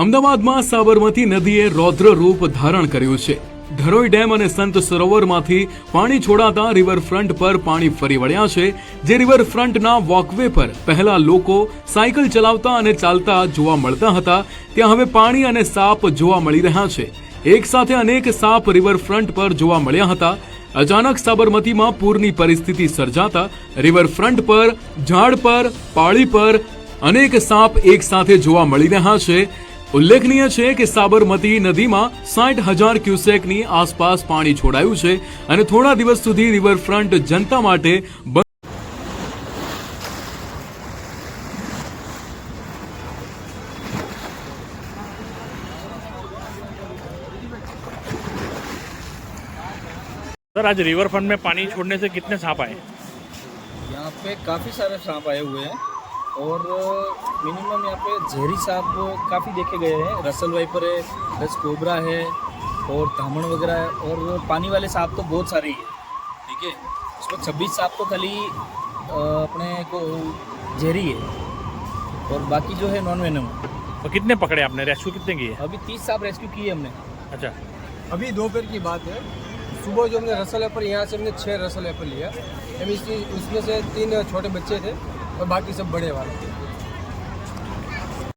અમદાવાદમાં સાબરમતી નદીએ રૌદ્ર રૂપ ધારણ કર્યું છે. ધરોઈ ડેમ અને સંત સરોવરમાંથી પાણી છોડાતા રિવરફ્રન્ટ પર પાણી ફરી વળ્યા છે, જે રિવરફ્રન્ટના વોકવે પર પહેલા લોકો સાયકલ ચલાવતા અને ચાલતા જોવા મળતા હતા, ત્યાં હવે પાણી અને સાપ જોવા મળી રહ્યા છે. એક સાથે અનેક સાપ રિવરફ્રન્ટ પર જોવા મળ્યા હતા. અચાનક સાબરમતીમાં પૂરની પરિસ્થિતિ સર્જાતા, રિવરફ્રન્ટ પર, ઝાડ પર, પાળી પર અનેક સાપ એક સાથે જોવા મળી રહ્યા છે. ઉલ્લેખનીય છે કે સાબરમતી નદીમાં સાઠ હજાર ક્યુસેકની આસપાસ પાણી છોડાયું છે અને થોડા દિવસ સુધી રિવરફ્રન્ટ જનતા માટે બંધ सर आज रिवर फ्रंट में पानी छोड़ने से कितने सांप आए यहाँ पे काफ़ी सारे सांप आए हुए हैं और मिनिमम यहाँ पे झेरी सांप काफ़ी देखे गए हैं। रसल वाइपर है प्लस कोबरा है और धामण वगैरह है और पानी वाले सांप तो बहुत सारे ही। है ठीक है? इसमें छब्बीस सांप तो खाली अपने को झेरी है। और बाकी जो है नॉन वेनम तो कितने पकड़े आपने? रेस्क्यू कितने किए? अभी तीस सांप रेस्क्यू किए हमने। अच्छा। अभी दोपहर की बात है। सुबह जो हमने रसल एप्पल यहाँ से हमने छः रसल एप्पल लिया। हम उसमें से तीन छोटे बच्चे थे। और बाकी सब बड़े वाले